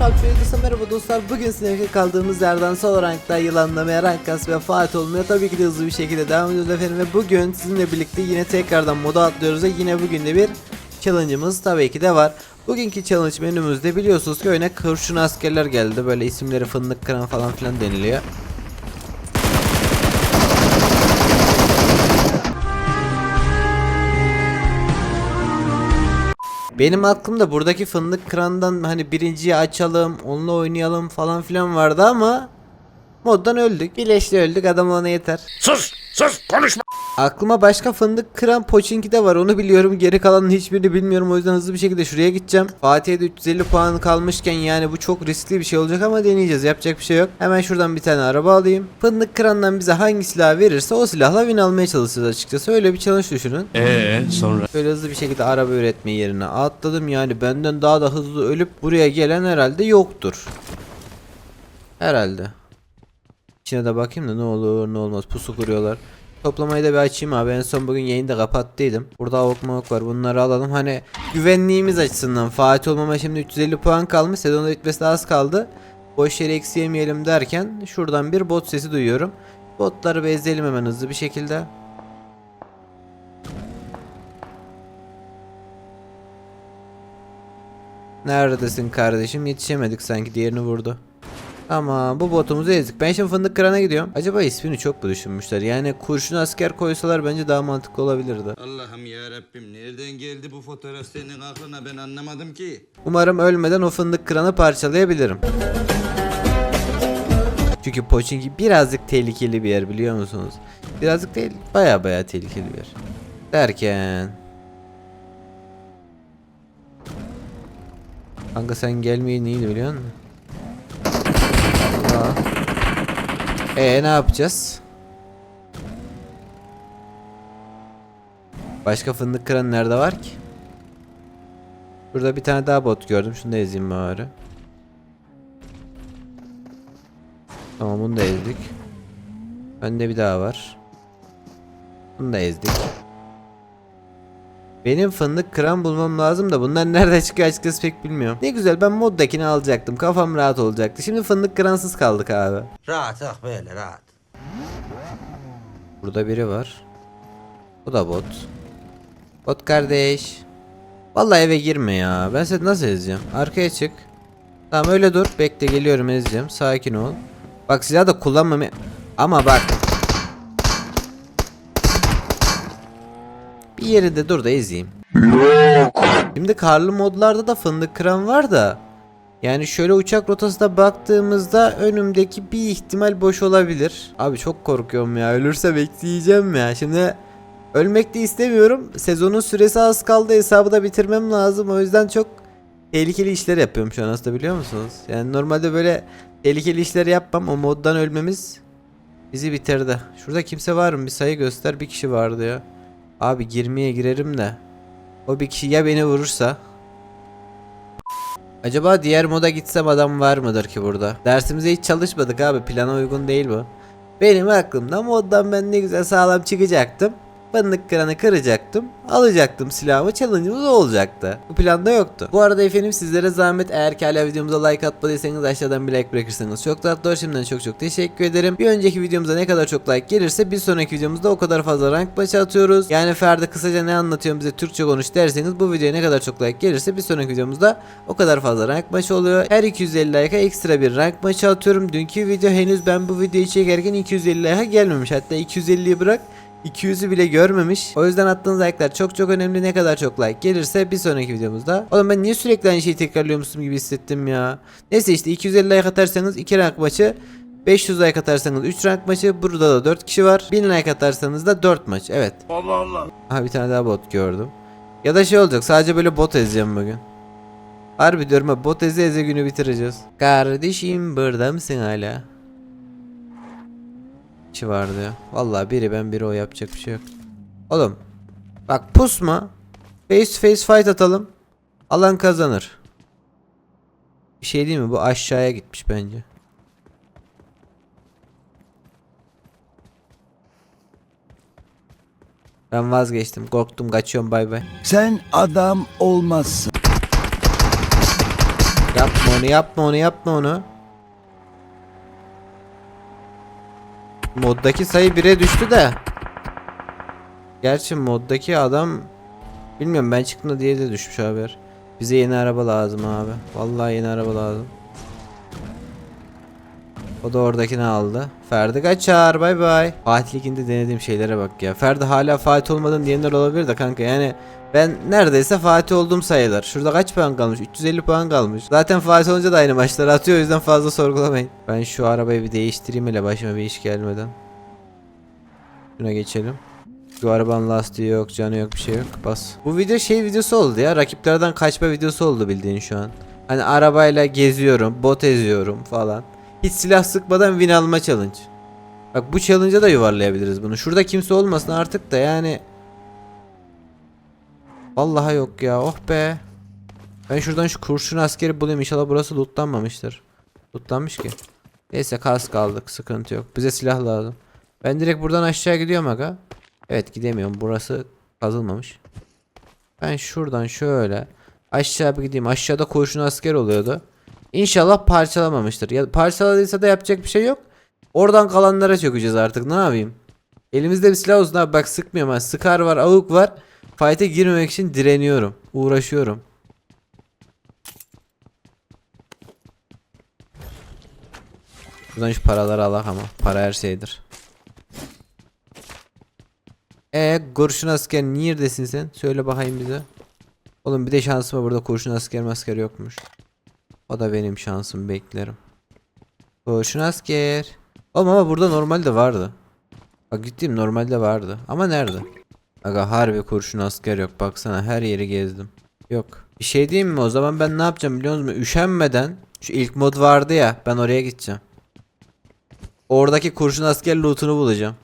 Herkese merhaba dostlar. Bugün sizinle kaldığımız yerden sol rankta yılanlamaya, rank ve Fatih olmaya tabii ki de hızlı bir şekilde devam ediyoruz efendim. Ve bugün sizinle birlikte yine tekrardan moda atlıyoruz ve yine bugün de bir challenge'ımız tabii ki de var. Bugünkü challenge menümüzde biliyorsunuz ki oyuna kurşun askerler geldi. Böyle isimleri fındık kıran falan filan deniliyor. Benim aklımda buradaki fındık kırandan hani birinciyi açalım, onunla oynayalım falan filan vardı ama moddan öldük. Bileşli öldük adam ona yeter. Sus! Sus! Konuşma! Aklıma başka fındık kıran Pochinki de var onu biliyorum. Geri kalanın hiçbirini bilmiyorum o yüzden hızlı bir şekilde şuraya gideceğim. Fatih'e de 350 puan kalmışken yani bu çok riskli bir şey olacak ama deneyeceğiz. Yapacak bir şey yok. Hemen şuradan bir tane araba alayım. Fındık kırandan bize hangi silah verirse o silahla win almaya çalışacağız açıkçası. Öyle bir challenge düşünün. Ee sonra? Böyle hızlı bir şekilde araba üretme yerine atladım yani benden daha da hızlı ölüp buraya gelen herhalde yoktur. Herhalde. İçine de bakayım da ne olur ne olmaz pusu kuruyorlar. Toplamayı da bir açayım abi en son bugün yayında kapattıydım. Burada avuk mavuk var bunları alalım. Hani güvenliğimiz açısından Fatih olmama şimdi 350 puan kalmış. Sezonda bitmesi az kaldı. Boş yere eksi yemeyelim derken şuradan bir bot sesi duyuyorum. Botları bezleyelim hemen hızlı bir şekilde. Neredesin kardeşim? Yetişemedik sanki diğerini vurdu. Ama bu botumuzu ezdik. Ben şimdi fındık kırana gidiyorum. Acaba ismini çok mu düşünmüşler? Yani kurşun asker koysalar bence daha mantıklı olabilirdi. Allah'ım ya Rabbim nereden geldi bu fotoğraf senin aklına ben anlamadım ki. Umarım ölmeden o fındık kıranı parçalayabilirim. Çünkü Pochinki birazcık tehlikeli bir yer biliyor musunuz? Birazcık değil, baya baya tehlikeli bir yer. Derken... Kanka sen gelmeyin iyiydi biliyor musun? Allah. Ee ne yapacağız? Başka fındık kıran nerede var ki? Burada bir tane daha bot gördüm. Şunu da ezeyim bari. Tamam bunu da ezdik. Bende bir daha var. Bunu da ezdik. Benim fındık kıran bulmam lazım da bunlar nerede çıkıyor açıkçası pek bilmiyorum. Ne güzel ben moddakini alacaktım. Kafam rahat olacaktı. Şimdi fındık kıransız kaldık abi. Rahat ah böyle rahat. Burada biri var. Bu da bot. Bot kardeş. Vallahi eve girme ya. Ben seni nasıl ezeceğim? Arkaya çık. Tamam öyle dur. Bekle geliyorum ezeceğim. Sakin ol. Bak silah da kullanmam. Ama bak. Yerinde dur da ezeyim. Şimdi karlı modlarda da fındık kıran var da. Yani şöyle uçak rotasına baktığımızda önümdeki bir ihtimal boş olabilir. Abi çok korkuyorum ya. Ölürse bekleyeceğim ya. Şimdi ölmek de istemiyorum. Sezonun süresi az kaldı. Hesabı da bitirmem lazım. O yüzden çok tehlikeli işler yapıyorum şu an aslında biliyor musunuz? Yani normalde böyle tehlikeli işler yapmam. O moddan ölmemiz bizi bitirdi. Şurada kimse var mı? Bir sayı göster. Bir kişi vardı ya. Abi girmeye girerim de. O bir kişi ya beni vurursa Acaba diğer moda gitsem adam var mıdır ki burada? Dersimize hiç çalışmadık abi plana uygun değil bu. Benim aklımda moddan ben ne güzel sağlam çıkacaktım. Fındık kıranı kıracaktım. Alacaktım silahımı challenge'ımız olacaktı. Bu planda yoktu. Bu arada efendim sizlere zahmet eğer ki hala videomuza like atmadıysanız aşağıdan bir like bırakırsanız çok tatlı olur. Şimdiden çok çok teşekkür ederim. Bir önceki videomuza ne kadar çok like gelirse bir sonraki videomuzda o kadar fazla rank maçı atıyoruz. Yani Ferdi kısaca ne anlatıyorum bize Türkçe konuş derseniz bu videoya ne kadar çok like gelirse bir sonraki videomuzda o kadar fazla rank maçı oluyor. Her 250 like'a ekstra bir rank maçı atıyorum. Dünkü video henüz ben bu videoyu çekerken 250 like'a gelmemiş. Hatta 250'yi bırak 200'ü bile görmemiş. O yüzden attığınız like'lar çok çok önemli. Ne kadar çok like gelirse bir sonraki videomuzda. Oğlum ben niye sürekli aynı şeyi tekrarlıyormuşum gibi hissettim ya. Neyse işte 250 like atarsanız 2 rank maçı 500 like atarsanız 3 rank maçı. Burada da 4 kişi var. 1000 like atarsanız da 4 maç. Evet. Allah Allah. Aha bir tane daha bot gördüm. Ya da şey olacak sadece böyle bot ezeceğim bugün. Harbi diyorum bot eze eze günü bitireceğiz. Kardeşim burada mısın hala? Kişi vardı ya. Vallahi biri ben biri o yapacak bir şey yok. Oğlum bak pusma. Face to face fight atalım. Alan kazanır. Bir şey değil mi? Bu aşağıya gitmiş bence. Ben vazgeçtim. Korktum. Kaçıyorum. Bay bay. Sen adam olmazsın. Yapma onu yapma onu yapma onu. Moddaki sayı 1'e düştü de. Gerçi moddaki adam bilmiyorum ben çıktığımda diye de düşmüş haber. Bize yeni araba lazım abi. Vallahi yeni araba lazım. O da oradakini aldı. Ferdi kaçar bay bay. Fatih Ligi'nde denediğim şeylere bak ya. Ferdi hala Fatih olmadın diyenler olabilir de kanka yani ben neredeyse Fatih oldum sayılır. Şurada kaç puan kalmış? 350 puan kalmış. Zaten Fatih olunca da aynı maçları atıyor o yüzden fazla sorgulamayın. Ben şu arabayı bir değiştireyim hele başıma bir iş gelmeden. Şuna geçelim. Şu arabanın lastiği yok, canı yok, bir şey yok. Bas. Bu video şey videosu oldu ya. Rakiplerden kaçma videosu oldu bildiğin şu an. Hani arabayla geziyorum, bot eziyorum falan. Hiç silah sıkmadan win alma challenge. Bak bu challenge'a da yuvarlayabiliriz bunu. Şurada kimse olmasın artık da yani. Vallahi yok ya. Oh be. Ben şuradan şu kurşun askeri bulayım. İnşallah burası lootlanmamıştır. Lootlanmış ki. Neyse kask aldık. Sıkıntı yok. Bize silah lazım. Ben direkt buradan aşağı gidiyorum aga. Evet gidemiyorum. Burası kazılmamış. Ben şuradan şöyle aşağı bir gideyim. Aşağıda kurşun asker oluyordu. İnşallah parçalamamıştır. Ya parçaladıysa da yapacak bir şey yok. Oradan kalanlara çökeceğiz artık. Ne yapayım? Elimizde bir silah olsun abi. Bak sıkmıyorum ben. Sıkar var, avuk var. Fight'e girmemek için direniyorum. Uğraşıyorum. Buradan şu paraları alak ama. Para her şeydir. E kurşun asker neredesin sen? Söyle bakayım bize. Oğlum bir de şansıma burada kurşun asker masker yokmuş. O da benim şansım beklerim. Kurşun asker. Oğlum ama burada normalde vardı. Bak gittim normalde vardı. Ama nerede? Aga harbi kurşun asker yok. Baksana her yeri gezdim. Yok. Bir şey diyeyim mi? O zaman ben ne yapacağım biliyor musun? Üşenmeden şu ilk mod vardı ya. Ben oraya gideceğim. Oradaki kurşun asker lootunu bulacağım.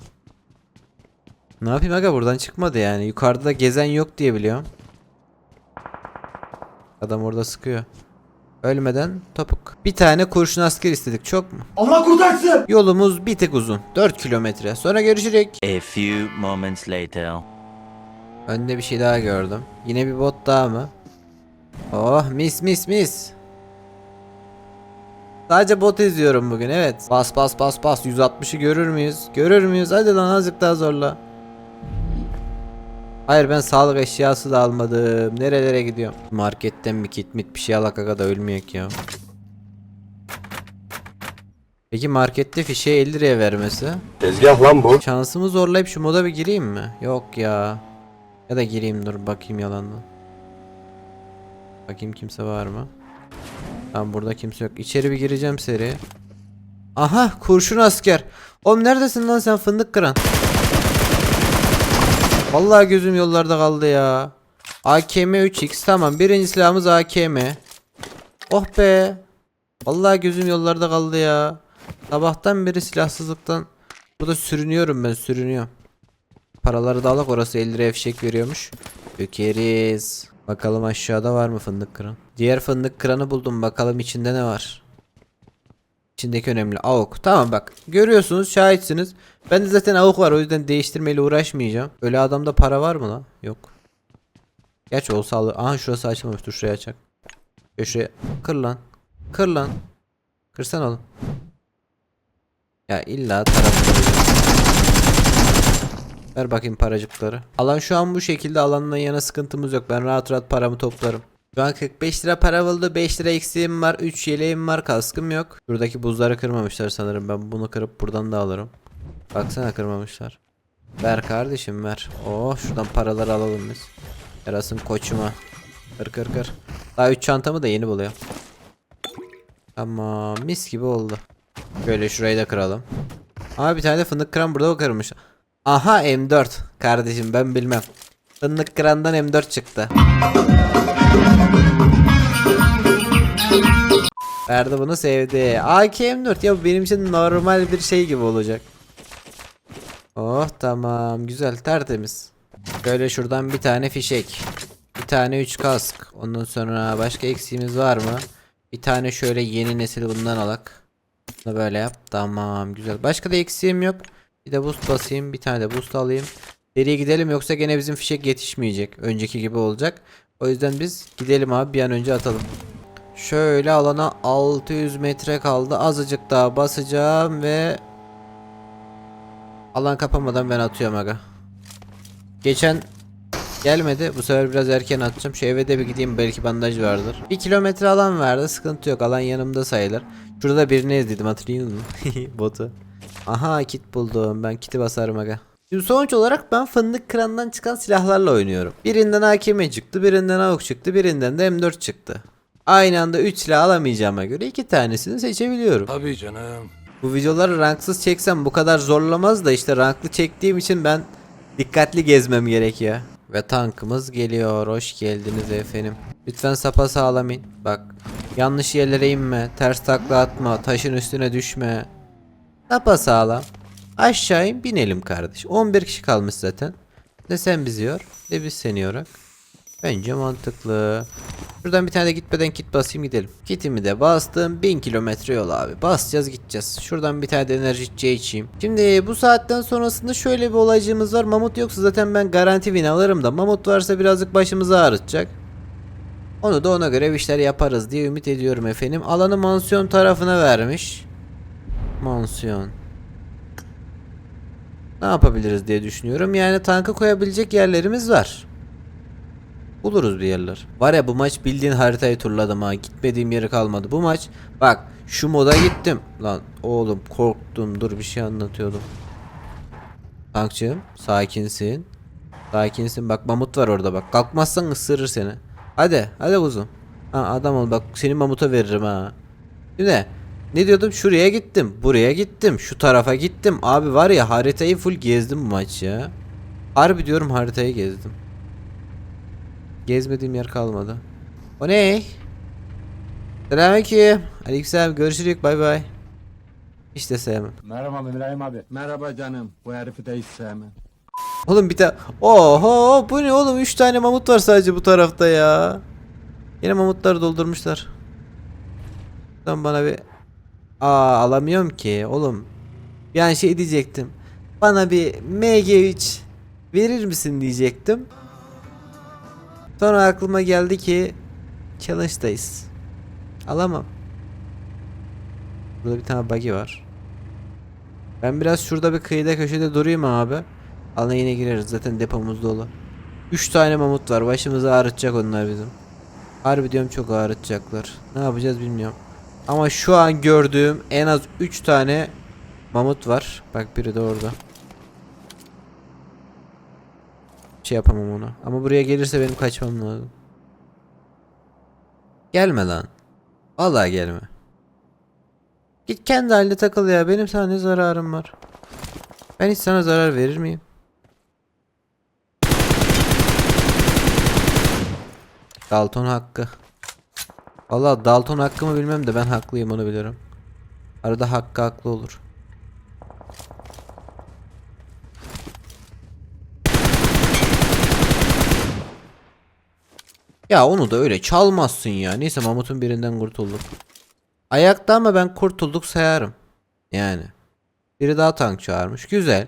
Ne yapayım aga buradan çıkmadı yani. Yukarıda da gezen yok diye biliyorum. Adam orada sıkıyor. Ölmeden topuk. Bir tane kurşun asker istedik çok mu? Allah kurtarsın. Yolumuz bir tık uzun. 4 kilometre. Sonra görüşürük. A few moments later. Önde bir şey daha gördüm. Yine bir bot daha mı? Oh mis mis mis. Sadece bot izliyorum bugün evet. Bas bas bas bas 160'ı görür müyüz? Görür müyüz? Hadi lan azıcık daha zorla. Hayır ben sağlık eşyası da almadım. Nerelere gidiyorum? Marketten bir kit mit bir şey alak aga da ölmeyek ya. Peki markette fişe 50 liraya vermesi? Tezgah lan bu. Şansımı zorlayıp şu moda bir gireyim mi? Yok ya. Ya da gireyim dur bakayım yalandan. Bakayım kimse var mı? Tamam burada kimse yok. İçeri bir gireceğim seri. Aha kurşun asker. Oğlum neredesin lan sen fındık kıran? Vallahi gözüm yollarda kaldı ya. AKM 3x tamam birinci silahımız AKM. Oh be. Vallahi gözüm yollarda kaldı ya. Sabahtan beri silahsızlıktan burada sürünüyorum ben sürünüyorum. Paraları da alak orası 50 liraya fişek veriyormuş. Ökeriz. Bakalım aşağıda var mı fındık kıran? Diğer fındık kıranı buldum bakalım içinde ne var. İçindeki önemli avuk. Tamam bak görüyorsunuz şahitsiniz. Bende zaten avuk var o yüzden değiştirmeyle uğraşmayacağım. Öyle adamda para var mı lan? Yok. Gerçi olsa alır. Aha şurası açılmamış dur şuraya açak. Şuraya kır lan. Kır lan. Kırsan oğlum. Ya illa taraf Ver bakayım paracıkları. Alan şu an bu şekilde alandan yana sıkıntımız yok. Ben rahat rahat paramı toplarım. Şu an 45 lira para buldu. 5 lira eksiğim var. 3 yeleğim var. Kaskım yok. Şuradaki buzları kırmamışlar sanırım. Ben bunu kırıp buradan da alırım. Baksana kırmamışlar. Ver kardeşim ver. Oh şuradan paraları alalım biz. Yarasın koçuma. Kır kır kır. Daha 3 çantamı da yeni buluyor. Tamam mis gibi oldu. Böyle şurayı da kıralım. Ama bir tane de fındık kıran burada o kırmış. Aha M4. Kardeşim ben bilmem. Fındık kırandan M4 çıktı. Verdi bunu sevdi. AK M4 ya bu benim için normal bir şey gibi olacak. Oh tamam güzel tertemiz. Böyle şuradan bir tane fişek. Bir tane 3 kask. Ondan sonra başka eksiğimiz var mı? Bir tane şöyle yeni nesil bundan alak. Bunu böyle yap. Tamam güzel. Başka da eksiğim yok. Bir de boost basayım. Bir tane de boost alayım. Geriye gidelim yoksa gene bizim fişek yetişmeyecek. Önceki gibi olacak. O yüzden biz gidelim abi bir an önce atalım. Şöyle alana 600 metre kaldı. Azıcık daha basacağım ve alan kapamadan ben atıyorum aga. Geçen gelmedi. Bu sefer biraz erken atacağım. Şu eve de bir gideyim belki bandaj vardır. Bir kilometre alan verdi. Sıkıntı yok. Alan yanımda sayılır. Şurada birini ezdim hatırlıyor musun? Botu. Aha kit buldum. Ben kiti basarım aga. Şimdi sonuç olarak ben fındık kırandan çıkan silahlarla oynuyorum. Birinden AKM çıktı, birinden AUK çıktı, birinden de M4 çıktı. Aynı anda 3 silah alamayacağıma göre iki tanesini seçebiliyorum. Tabii canım. Bu videoları ranksız çeksem bu kadar zorlamaz da işte ranklı çektiğim için ben dikkatli gezmem gerekiyor. Ve tankımız geliyor. Hoş geldiniz efendim. Lütfen sapa sağlam in. Bak yanlış yerlere inme. Ters takla atma. Taşın üstüne düşme. Sapa sağlam. Aşağı in binelim kardeş. 11 kişi kalmış zaten. Ne sen bizi yor ne biz seni yorak. Bence mantıklı. Şuradan bir tane de gitmeden kit basayım gidelim. Kitimi de bastım. 1000 kilometre yol abi. Basacağız gideceğiz. Şuradan bir tane de enerji içeceği içeyim. Şimdi bu saatten sonrasında şöyle bir olaycığımız var. Mamut yoksa zaten ben garanti win alırım da. Mamut varsa birazcık başımızı ağrıtacak. Onu da ona göre işler yaparız diye ümit ediyorum efendim. Alanı mansiyon tarafına vermiş. Mansiyon. Ne yapabiliriz diye düşünüyorum. Yani tanka koyabilecek yerlerimiz var. Buluruz bir yerler. Var ya bu maç bildiğin haritayı turladım ha. Gitmediğim yeri kalmadı. Bu maç bak şu moda gittim. Lan oğlum korktum. Dur bir şey anlatıyordum. Tankçığım sakinsin. Sakinsin. Bak mamut var orada bak. Kalkmazsan ısırır seni. Hadi hadi kuzum. Ha adam ol bak seni mamuta veririm ha. Şimdi ne diyordum? Şuraya gittim. Buraya gittim. Şu tarafa gittim. Abi var ya haritayı full gezdim bu maç ya. Harbi diyorum haritayı gezdim. Gezmediğim yer kalmadı. O ne? Selamünaleyküm. Aleykümselam. Görüşürüz. Bay bay. Hiç de sevmem. Merhaba Mülayim abi. Merhaba canım. Bu herifi de hiç sevmem. Oğlum bir tane... Oho bu ne oğlum? 3 tane mamut var sadece bu tarafta ya. Yine mamutları doldurmuşlar. Lan bana bir... Aa alamıyorum ki oğlum. An şey diyecektim. Bana bir MG3 verir misin diyecektim. Sonra aklıma geldi ki challenge'dayız. Alamam. Burada bir tane buggy var. Ben biraz şurada bir kıyıda köşede durayım abi. Alana yine gireriz zaten depomuz dolu. 3 tane mamut var başımızı ağrıtacak onlar bizim. Harbi diyorum çok ağrıtacaklar. Ne yapacağız bilmiyorum. Ama şu an gördüğüm en az 3 tane mamut var. Bak biri de orada. Şey yapamam ona. Ama buraya gelirse benim kaçmam lazım. Gelme lan. Vallahi gelme. Git kendi halinde takıl ya. Benim sana ne zararım var? Ben hiç sana zarar verir miyim? Dalton hakkı. Vallahi Dalton hakkı mı bilmem de ben haklıyım onu bilirim. Arada hakkı haklı olur. Ya onu da öyle çalmazsın ya. Neyse Mamut'un birinden kurtulduk. Ayakta ama ben kurtulduk sayarım. Yani. Biri daha tank çağırmış. Güzel.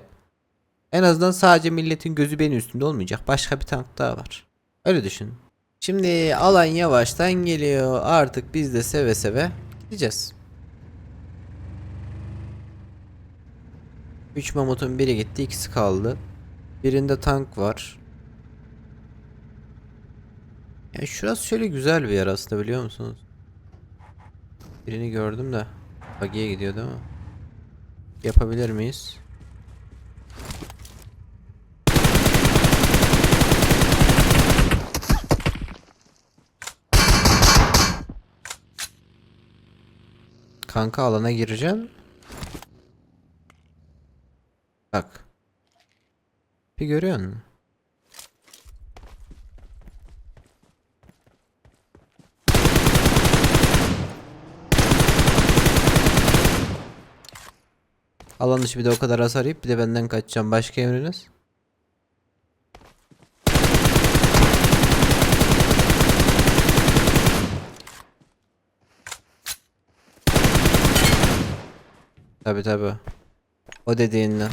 En azından sadece milletin gözü benim üstümde olmayacak. Başka bir tank daha var. Öyle düşün. Şimdi alan yavaştan geliyor. Artık biz de seve seve gideceğiz. 3 mamutun biri gitti, ikisi kaldı. Birinde tank var. Ya şurası şöyle güzel bir yer aslında biliyor musunuz? Birini gördüm de. Bagiye gidiyor değil mi? Yapabilir miyiz? Kanka alana gireceksin. Bak. Bir görüyor musun? Alan dışı bir de o kadar hasar yiyip bir de benden kaçacağım. Başka emriniz? Tabi tabi. O dediğinden.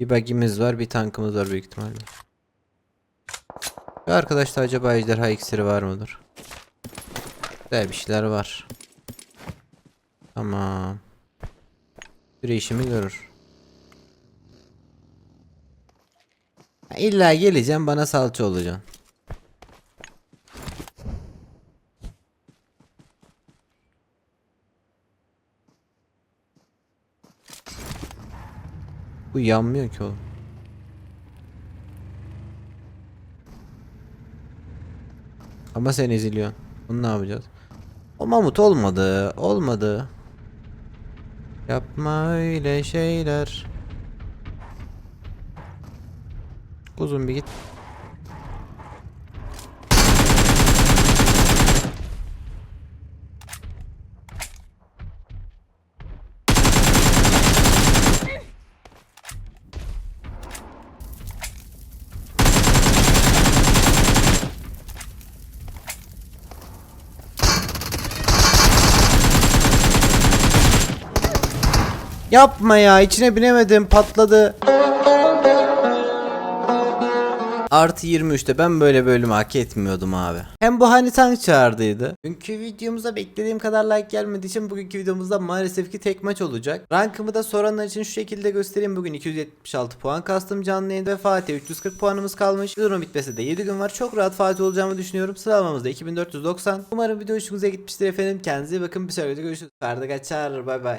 Bir bagimiz var, bir tankımız var büyük ihtimalle. Şu arkadaşta acaba ejderha iksiri var mıdır? Güzel bir şeyler var. Tamam. Bir işimi görür. İlla geleceğim bana salça olacaksın. Bu yanmıyor ki oğlum. Ama sen eziliyorsun. Bunu ne yapacağız? O mamut olmadı. Olmadı. Yapma öyle şeyler. Uzun bir git. Yapma ya içine binemedim patladı. Artı 23'te ben böyle bölüm hak etmiyordum abi. Hem bu hani tank çağırdıydı. Dünkü videomuza beklediğim kadar like gelmediği için bugünkü videomuzda maalesef ki tek maç olacak. Rankımı da soranlar için şu şekilde göstereyim. Bugün 276 puan kastım canlı yayında ve Fatih 340 puanımız kalmış. Durum bitmesi de 7 gün var. Çok rahat Fatih olacağımı düşünüyorum. Sıralamamızda 2490. Umarım video hoşunuza gitmiştir efendim. Kendinize iyi bakın. Bir sonraki videoda görüşürüz. Ferdi kaçar. Bay bay.